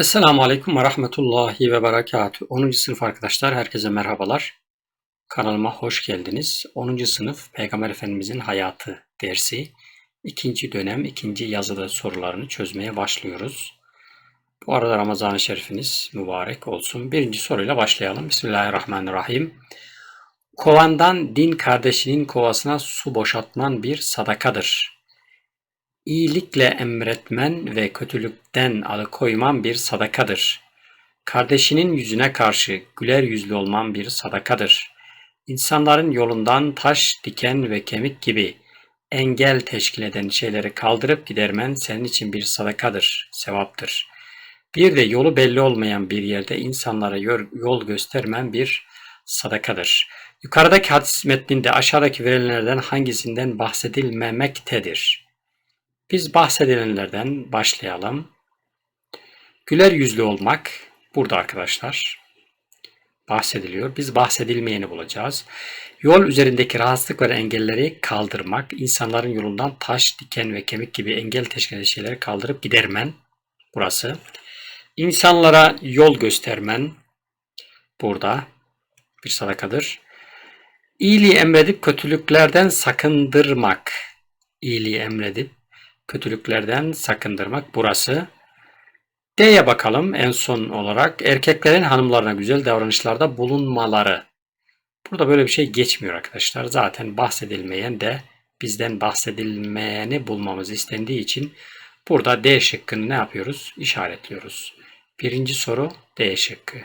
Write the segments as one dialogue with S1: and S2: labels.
S1: Esselamu Aleyküm ve Rahmetullahi ve Berekatuhu. 10. sınıf arkadaşlar herkese merhabalar. Kanalıma hoş geldiniz. 10. sınıf Peygamber Efendimizin hayatı dersi. ikinci dönem ikinci yazılı sorularını çözmeye başlıyoruz. Bu arada Ramazan-ı Şerifiniz mübarek olsun. Birinci soruyla başlayalım. Bismillahirrahmanirrahim. Kovandan din kardeşinin kovasına su boşaltman bir sadakadır. İyilikle emretmen ve kötülükten alıkoyman bir sadakadır. Kardeşinin yüzüne karşı güler yüzlü olman bir sadakadır. İnsanların yolundan taş, diken ve kemik gibi engel teşkil eden şeyleri kaldırıp gidermen senin için bir sadakadır, sevaptır. Bir de yolu belli olmayan bir yerde insanlara yol göstermen bir sadakadır. Yukarıdaki hadis metninde aşağıdaki verilenlerden hangisinden bahsedilmemektedir? Biz bahsedilenlerden başlayalım. Güler yüzlü olmak burada arkadaşlar bahsediliyor. Biz bahsedilmeyeni bulacağız. Yol üzerindeki rahatsızlık ve engelleri kaldırmak, insanların yolundan taş, diken ve kemik gibi engel teşkil eden şeyleri kaldırıp gidermen burası. İnsanlara yol göstermen burada bir sadakadır. İyiliği emredip kötülüklerden sakındırmak. İyiliği emredip kötülüklerden sakındırmak burası. D'ye bakalım en son olarak. Erkeklerin hanımlarına güzel davranışlarda bulunmaları. Burada böyle bir şey geçmiyor arkadaşlar. Zaten bahsedilmeyen de bizden bahsedilmeyeni bulmamız istendiği için burada D şıkkını ne yapıyoruz? İşaretliyoruz. Birinci soru D şıkkı.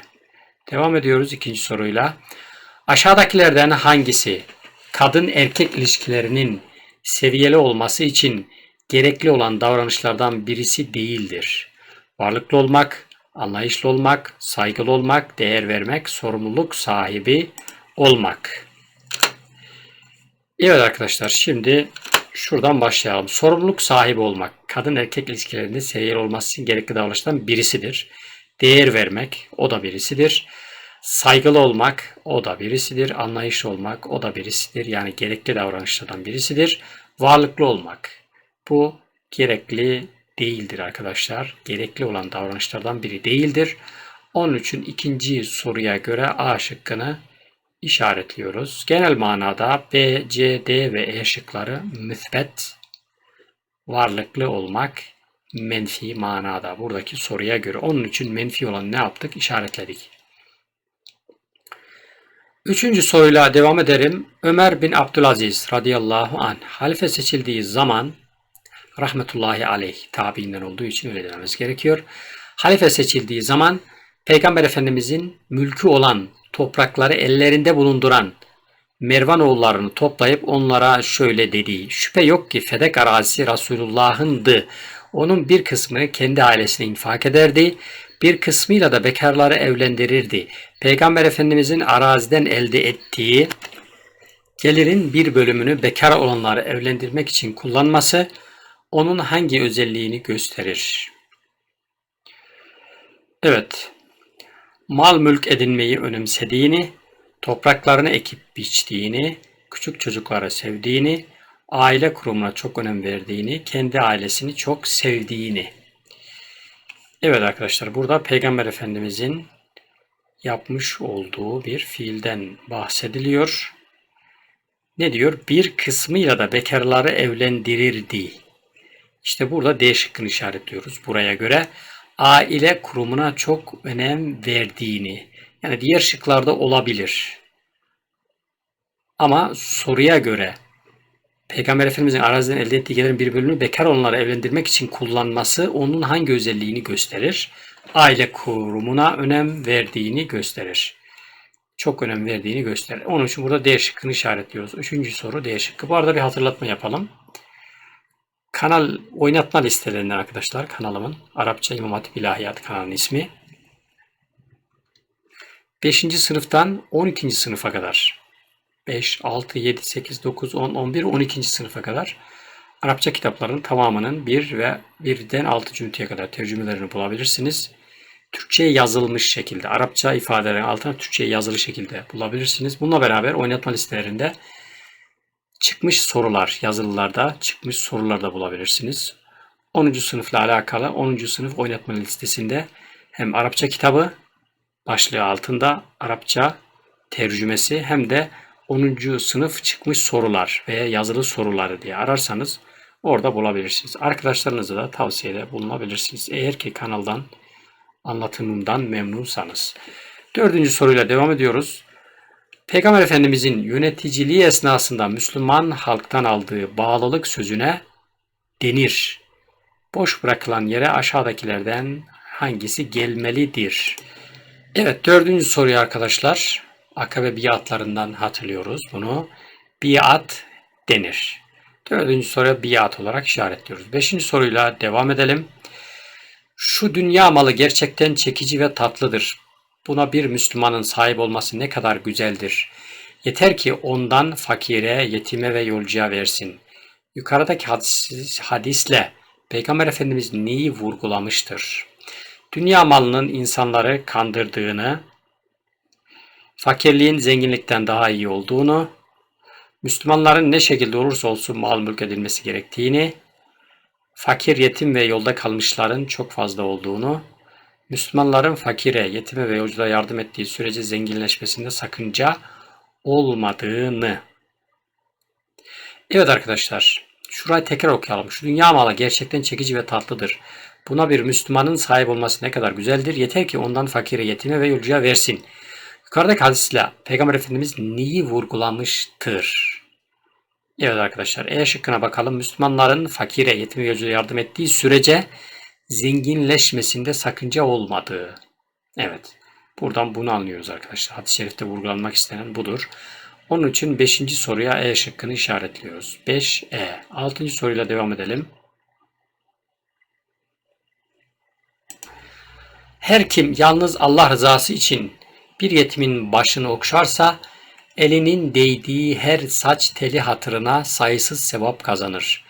S1: Devam ediyoruz ikinci soruyla. Aşağıdakilerden hangisi kadın erkek ilişkilerinin seviyeli olması için gerekli olan davranışlardan birisi değildir. Varlıklı olmak, anlayışlı olmak, saygılı olmak, değer vermek, sorumluluk sahibi olmak. Evet arkadaşlar şimdi şuradan başlayalım. Sorumluluk sahibi olmak, kadın erkek ilişkilerinde seviyeli olması için gerekli davranışlardan birisidir. Değer vermek, o da birisidir. Saygılı olmak, o da birisidir. Anlayışlı olmak, o da birisidir. Yani gerekli davranışlardan birisidir. Varlıklı olmak, bu gerekli değildir arkadaşlar. Gerekli olan davranışlardan biri değildir. Onun için ikinci soruya göre A şıkkını işaretliyoruz. Genel manada B, C, D ve E şıkları müsbet, varlıklı olmak menfi manada buradaki soruya göre. Onun için menfi olan ne yaptık? İşaretledik. Üçüncü soruyla devam ederim. Ömer bin Abdülaziz radıyallahu anh halife seçildiği zaman rahmetullahi aleyh tabiinden olduğu için öyle dememiz gerekiyor. Halife seçildiği zaman Peygamber Efendimizin mülkü olan toprakları ellerinde bulunduran Mervan oğullarını toplayıp onlara şöyle dedi. Şüphe yok ki Fedek arazisi Resulullah'ındı. Onun bir kısmını kendi ailesine infak ederdi. Bir kısmıyla da bekarları evlendirirdi. Peygamber Efendimizin araziden elde ettiği gelirin bir bölümünü bekar olanları evlendirmek için kullanması onun hangi özelliğini gösterir? Evet, mal mülk edinmeyi önemsediğini, topraklarını ekip biçtiğini, küçük çocukları sevdiğini, aile kurumuna çok önem verdiğini, kendi ailesini çok sevdiğini. Evet arkadaşlar burada Peygamber Efendimizin yapmış olduğu bir fiilden bahsediliyor. Ne diyor? Bir kısmıyla da bekarları evlendirirdi. İşte burada D şıkkını işaretliyoruz buraya göre. Aile kurumuna çok önem verdiğini. Yani diğer şıklarda olabilir. Ama soruya göre Peygamber Efendimizin araziden elde ettiği gelirin bir bölümünü bekar olanları evlendirmek için kullanması onun hangi özelliğini gösterir? Aile kurumuna önem verdiğini gösterir. Çok önem verdiğini gösterir. Onun için burada D şıkkını işaretliyoruz. Üçüncü soru D şıkkı. Bu arada bir hatırlatma yapalım. Kanal oynatma listelerinden arkadaşlar kanalımın Arapça İmam Hatip İlahiyat kanalının ismi. 5. sınıftan 12. sınıfa kadar 5, 6, 7, 8, 9, 10, 11, 12. sınıfa kadar Arapça kitapların tamamının 1 ve 1'den 6. üniteye kadar tercümelerini bulabilirsiniz. Türkçe'ye yazılmış şekilde, Arapça ifadelerin altına Türkçe'ye yazılı şekilde bulabilirsiniz. Bununla beraber oynatma listelerinde çıkmış sorular yazılılarda çıkmış sorular da bulabilirsiniz. 10. sınıfla alakalı 10. sınıf oynatma listesinde hem Arapça kitabı başlığı altında Arapça tercümesi hem de 10. sınıf çıkmış sorular veya yazılı soruları diye ararsanız orada bulabilirsiniz. Arkadaşlarınıza da tavsiyede bulunabilirsiniz. Eğer ki kanaldan anlatımından memnunsanız. Dördüncü soruyla devam ediyoruz. Peygamber Efendimizin yöneticiliği esnasında Müslüman halktan aldığı bağlılık sözüne denir. Boş bırakılan yere aşağıdakilerden hangisi gelmelidir? Evet dördüncü soruyu arkadaşlar akabe biatlarından hatırlıyoruz bunu. Biat denir. Dördüncü soruya biat olarak işaretliyoruz. Beşinci soruyla devam edelim. Şu dünya malı gerçekten çekici ve tatlıdır. Buna bir Müslümanın sahip olması ne kadar güzeldir. Yeter ki ondan fakire, yetime ve yolcuya versin. Yukarıdaki hadis, hadisle Peygamber Efendimiz neyi vurgulamıştır? Dünya malının insanları kandırdığını, fakirliğin zenginlikten daha iyi olduğunu, Müslümanların ne şekilde olursa olsun mal mülk edilmesi gerektiğini, fakir, yetim ve yolda kalmışların çok fazla olduğunu, Müslümanların fakire, yetime ve yolcuya yardım ettiği sürece zenginleşmesinde sakınca olmadığını. Evet arkadaşlar, şurayı tekrar okuyalım. Şu dünya malı gerçekten çekici ve tatlıdır. Buna bir Müslümanın sahip olması ne kadar güzeldir. Yeter ki ondan fakire, yetime ve yolcuya versin. Yukarıdaki hadisle Peygamber Efendimiz neyi vurgulamıştır? Evet arkadaşlar E şıkkına bakalım. Müslümanların fakire, yetime ve yolcuya yardım ettiği sürece zenginleşmesinde sakınca olmadığı. Evet. Buradan bunu anlıyoruz arkadaşlar. Hadis-i şerifte vurgulanmak istenen budur. Onun için 5. soruya E şıkkını işaretliyoruz. 5E. 6. soruyla devam edelim. Her kim yalnız Allah rızası için bir yetimin başını okşarsa elinin değdiği her saç teli hatırına sayısız sevap kazanır.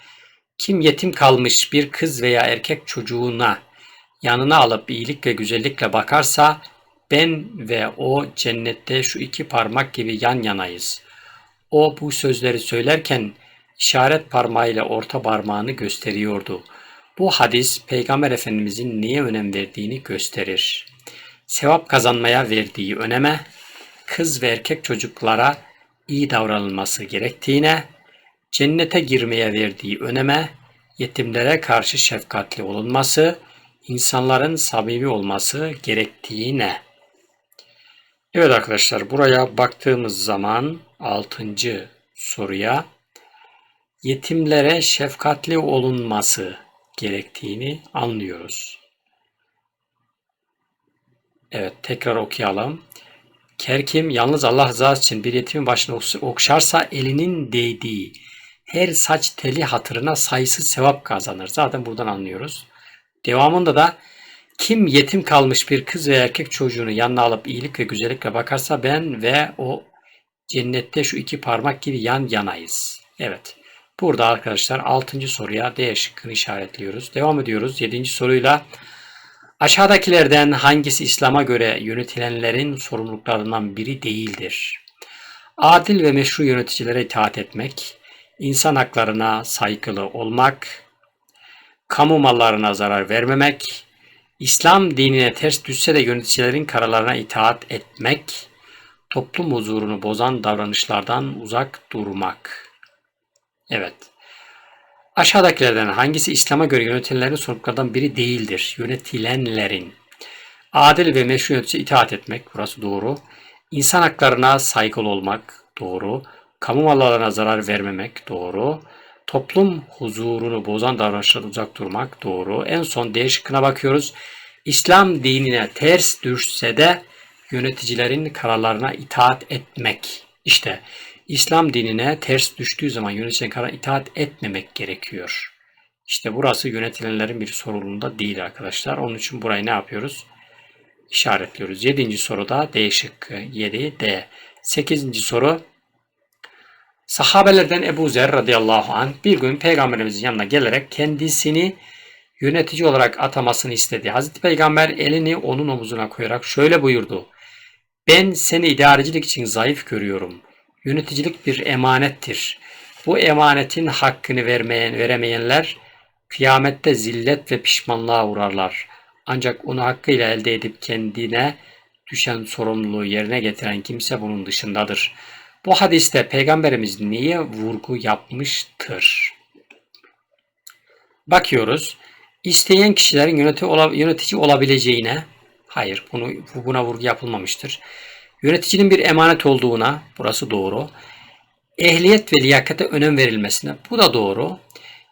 S1: Kim yetim kalmış bir kız veya erkek çocuğuna yanına alıp iyilik ve güzellikle bakarsa ben ve o cennette şu iki parmak gibi yan yanayız. O bu sözleri söylerken işaret parmağıyla orta parmağını gösteriyordu. Bu hadis Peygamber Efendimizin niye önem verdiğini gösterir. Sevap kazanmaya verdiği öneme, kız ve erkek çocuklara iyi davranılması gerektiğine, cennete girmeye verdiği öneme, yetimlere karşı şefkatli olunması, insanların samimi olması gerektiğine. Evet arkadaşlar buraya baktığımız zaman 6. soruya yetimlere şefkatli olunması gerektiğini anlıyoruz. Evet tekrar okuyalım. Kerkim yalnız Allah rızası için bir yetimin başını okşarsa elinin değdiği her saç teli hatırına sayısız sevap kazanır. Zaten buradan anlıyoruz. Devamında da kim yetim kalmış bir kız ve erkek çocuğunu yanına alıp iyilik ve güzellikle bakarsa ben ve o cennette şu iki parmak gibi yan yanayız. Evet. Burada arkadaşlar 6. soruya D şıkkını işaretliyoruz. Devam ediyoruz 7. soruyla. Aşağıdakilerden hangisi İslam'a göre yönetilenlerin sorumluluklarından biri değildir? Adil ve meşru yöneticilere itaat etmek, insan haklarına saygılı olmak, kamu mallarına zarar vermemek, İslam dinine ters düşse de yöneticilerin kararlarına itaat etmek, toplum huzurunu bozan davranışlardan uzak durmak. Evet. Aşağıdakilerden hangisi İslam'a göre yönetilenlerin sorumluluklardan biri değildir? Yönetilenlerin. Adil ve meşru yönetici itaat etmek, burası doğru. İnsan haklarına saygılı olmak, doğru. Kamu mallarına zarar vermemek, doğru. Toplum huzurunu bozan davranışlardan uzak durmak, doğru. En son D şıkkına bakıyoruz. İslam dinine ters düşse de yöneticilerin kararlarına itaat etmek. İşte İslam dinine ters düştüğü zaman yöneticilerin kararına itaat etmemek gerekiyor. İşte burası yönetilenlerin bir sorumluluğunda değil arkadaşlar. Onun için burayı ne yapıyoruz? İşaretliyoruz. Yedinci soruda D şıkkı. 7 D. Sekizinci soru. Sahabelerden Ebu Zer radıyallahu anh bir gün peygamberimizin yanına gelerek kendisini yönetici olarak atamasını istedi. Hazreti Peygamber elini onun omuzuna koyarak şöyle buyurdu. Ben seni idarecilik için zayıf görüyorum. Yöneticilik bir emanettir. Bu emanetin hakkını vermeyen, veremeyenler kıyamette zillet ve pişmanlığa uğrarlar. Ancak onu hakkıyla elde edip kendine düşen sorumluluğu yerine getiren kimse bunun dışındadır. Bu hadiste peygamberimiz niye vurgu yapmıştır? Bakıyoruz. İsteyen kişilerin yönetici, yönetici olabileceğine, hayır bunu buna vurgu yapılmamıştır. Yöneticinin bir emanet olduğuna, burası doğru. Ehliyet ve liyakate önem verilmesine, bu da doğru.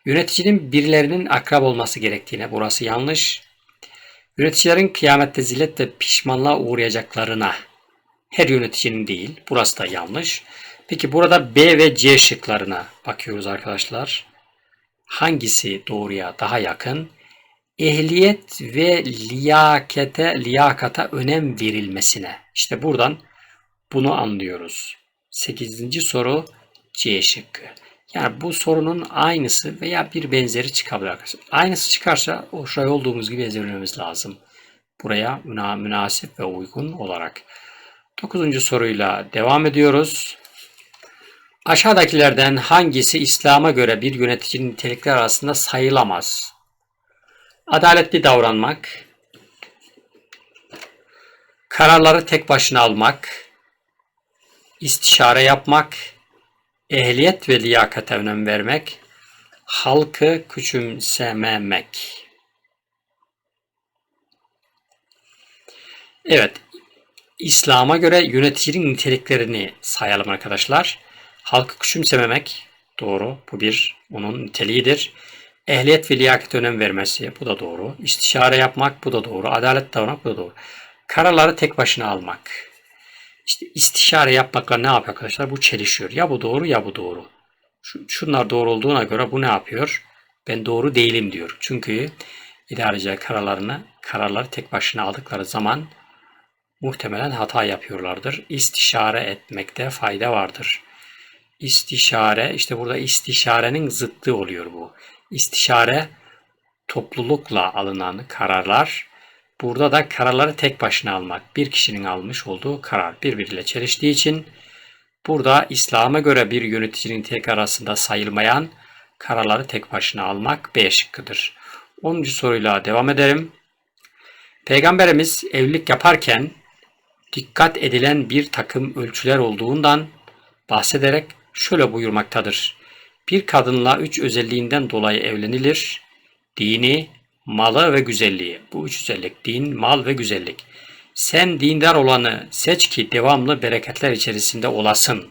S1: Yöneticinin birilerinin akrab olması gerektiğine, burası yanlış. Yöneticilerin kıyamette zillet ve pişmanlığa uğrayacaklarına, her yöneticinin değil, burası da yanlış. Peki burada B ve C şıklarına bakıyoruz arkadaşlar. Hangisi doğruya daha yakın? Ehliyet ve liyakete, liyakata önem verilmesine. İşte buradan bunu anlıyoruz. 8. soru C şıkkı. Yani bu sorunun aynısı veya bir benzeri çıkabilir arkadaşlar. Aynısı çıkarsa o şuraya olduğumuz gibi ezberlememiz lazım. Buraya münasip ve uygun olarak. 9. soruyla devam ediyoruz. Aşağıdakilerden hangisi İslam'a göre bir yöneticinin nitelikleri arasında sayılamaz? Adaletli davranmak, kararları tek başına almak, istişare yapmak, ehliyet ve liyakate önem vermek, halkı küçümsememek. Evet, İslam'a göre yöneticinin niteliklerini sayalım arkadaşlar. Halkı küçümsememek, doğru, bu bir onun niteliğidir. Ehliyet ve liyakat önem vermesi, bu da doğru. İstişare yapmak, bu da doğru. Adalet davranmak, bu da doğru. Kararları tek başına almak. İşte istişare yapmakla ne yapıyor arkadaşlar? Bu çelişiyor. Ya bu doğru ya bu doğru. Şunlar doğru olduğuna göre bu ne yapıyor? Ben doğru değilim diyor. Çünkü idareciler kararlarını, kararları tek başına aldıkları zaman muhtemelen hata yapıyorlardır. İstişare etmekte fayda vardır. İstişare, işte burada istişarenin zıttı oluyor bu. İstişare toplulukla alınan kararlar. Burada da kararları tek başına almak. Bir kişinin almış olduğu karar birbiriyle çeliştiği için burada İslam'a göre bir yöneticinin tek arasında sayılmayan kararları tek başına almak B şıkkıdır. 10. soruyla devam edelim. Peygamberimiz evlilik yaparken dikkat edilen bir takım ölçüler olduğundan bahsederek şöyle buyurmaktadır. Bir kadınla üç özelliğinden dolayı evlenilir. Dini, malı ve güzelliği. Bu üç özellik din, mal ve güzellik. Sen dindar olanı seç ki devamlı bereketler içerisinde olasın.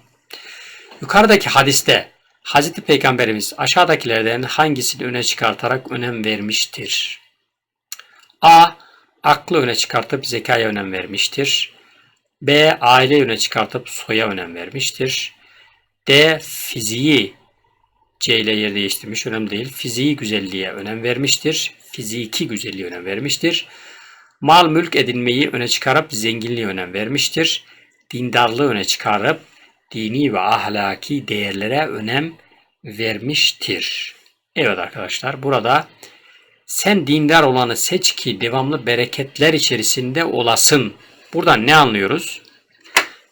S1: Yukarıdaki hadiste Hz. Peygamberimiz aşağıdakilerden hangisini öne çıkartarak önem vermiştir? A. Aklı öne çıkartıp zekaya önem vermiştir. B. Aile öne çıkartıp soya önem vermiştir. D. Fiziği C ile yer değiştirmiş. Önemli değil. Fiziği güzelliğe önem vermiştir. Fiziki güzelliğe önem vermiştir. Mal mülk edinmeyi öne çıkarıp zenginliğe önem vermiştir. Dindarlığı öne çıkarıp dini ve ahlaki değerlere önem vermiştir. Evet arkadaşlar burada sen dindar olanı seç ki devamlı bereketler içerisinde olasın. Buradan ne anlıyoruz?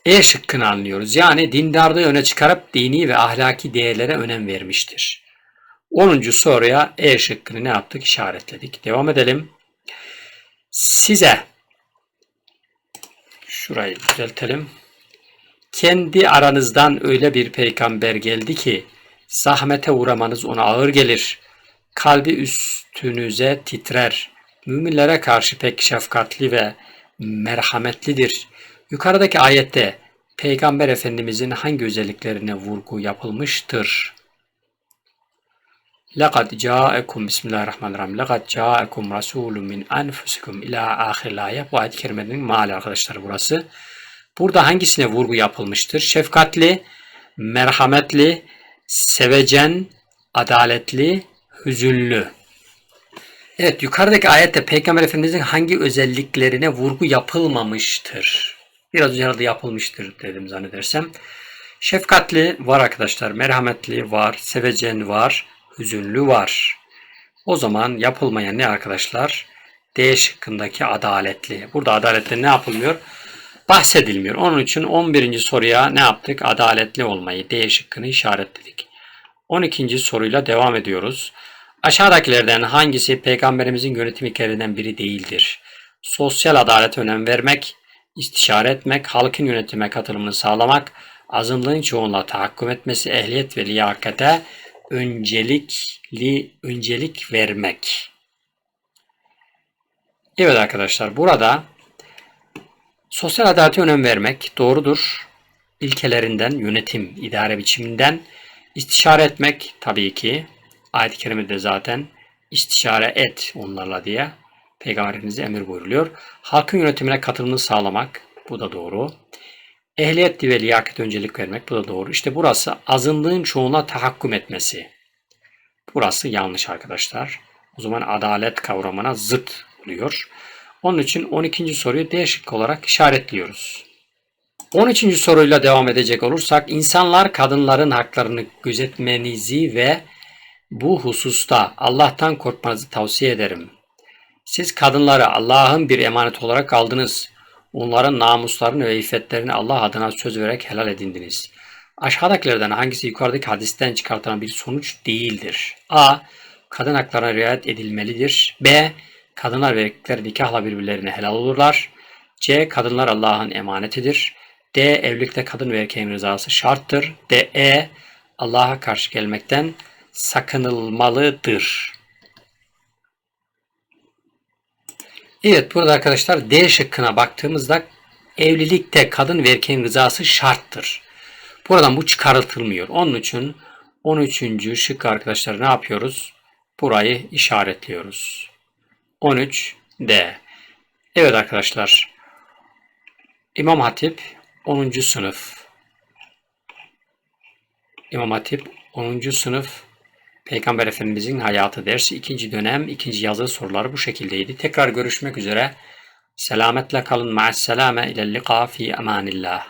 S1: E şıkkını anlıyoruz. Yani dindarlığı öne çıkarıp dini ve ahlaki değerlere önem vermiştir. 10. soruya E şıkkını ne yaptık? İşaretledik. Devam edelim. Size şurayı düzeltelim. Kendi aranızdan öyle bir peygamber geldi ki zahmete uğramanız ona ağır gelir. Kalbi üstünüze titrer. Müminlere karşı pek şefkatli ve merhametlidir. Yukarıdaki ayette Peygamber Efendimizin hangi özelliklerine vurgu yapılmıştır? لَقَدْ جَاءَكُمْ Bismillahirrahmanirrahim. لَقَدْ جَاءَكُمْ رَسُولٌ مِنْ أَنْفُسِكُمْ ila ahir ayet. Bu ayet-i kerimenin maali arkadaşlar burası. Burada hangisine vurgu yapılmıştır? Şefkatli, merhametli, sevecen, adaletli, hüzünlü. Evet yukarıdaki ayette Peygamber Efendimizin hangi özelliklerine vurgu yapılmamıştır? Biraz önce yapılmıştır dedim zannedersem. Şefkatli var arkadaşlar, merhametli var, sevecen var, hüzünlü var. O zaman yapılmayan ne arkadaşlar? D şıkkındaki adaletli. Burada adaletli ne yapılmıyor? Bahsedilmiyor. Onun için 11. soruya ne yaptık? Adaletli olmayı D şıkkını işaretledik. 12. soruyla devam ediyoruz. Aşağıdakilerden hangisi peygamberimizin yönetim ilkelerinden biri değildir? Sosyal adalete önem vermek, istişare etmek, halkın yönetime katılımını sağlamak, azınlığın çoğunluğa tahakküm etmesi, ehliyet ve liyakate öncelikli öncelik vermek. Evet arkadaşlar burada sosyal adalete önem vermek doğrudur. İlkelerinden, yönetim, idare biçiminden istişare etmek tabii ki ayet-i kerimede zaten istişare et onlarla diye Peygamberimize emir buyuruluyor. Halkın yönetimine katılımını sağlamak bu da doğru. Ehliyet ve liyakat öncelik vermek bu da doğru. İşte burası azınlığın çoğuna tahakküm etmesi. Burası yanlış arkadaşlar. O zaman adalet kavramına zıt oluyor. Onun için 12. soruyu D şıkkı olarak işaretliyoruz. 13. soruyla devam edecek olursak insanlar kadınların haklarını gözetmenizi ve bu hususta Allah'tan korkmanızı tavsiye ederim. Siz kadınları Allah'ın bir emanet olarak aldınız. Onların namuslarını ve iffetlerini Allah adına söz vererek helal edindiniz. Aşağıdakilerden hangisi yukarıdaki hadisten çıkartılan bir sonuç değildir? A. Kadın haklarına riayet edilmelidir. B. Kadınlar ve erkekler nikahla birbirlerine helal olurlar. C. Kadınlar Allah'ın emanetidir. D. Evlilikte kadın ve erkeğin rızası şarttır. D. E. Allah'a karşı gelmekten sakınılmalıdır. Evet burada arkadaşlar D şıkkına baktığımızda evlilikte kadın ve erkeğin rızası şarttır. Buradan bu çıkartılmıyor. Onun için 13. şık arkadaşlar ne yapıyoruz? Burayı işaretliyoruz. 13 D. Evet arkadaşlar. İmam Hatip 10. sınıf. İmam Hatip 10. sınıf Peygamber Efendimizin hayatı dersi ikinci dönem ikinci yazılı soruları bu şekildeydi. Tekrar görüşmek üzere. Selametle kalın. Ma'as selame ile lika fi emanillah.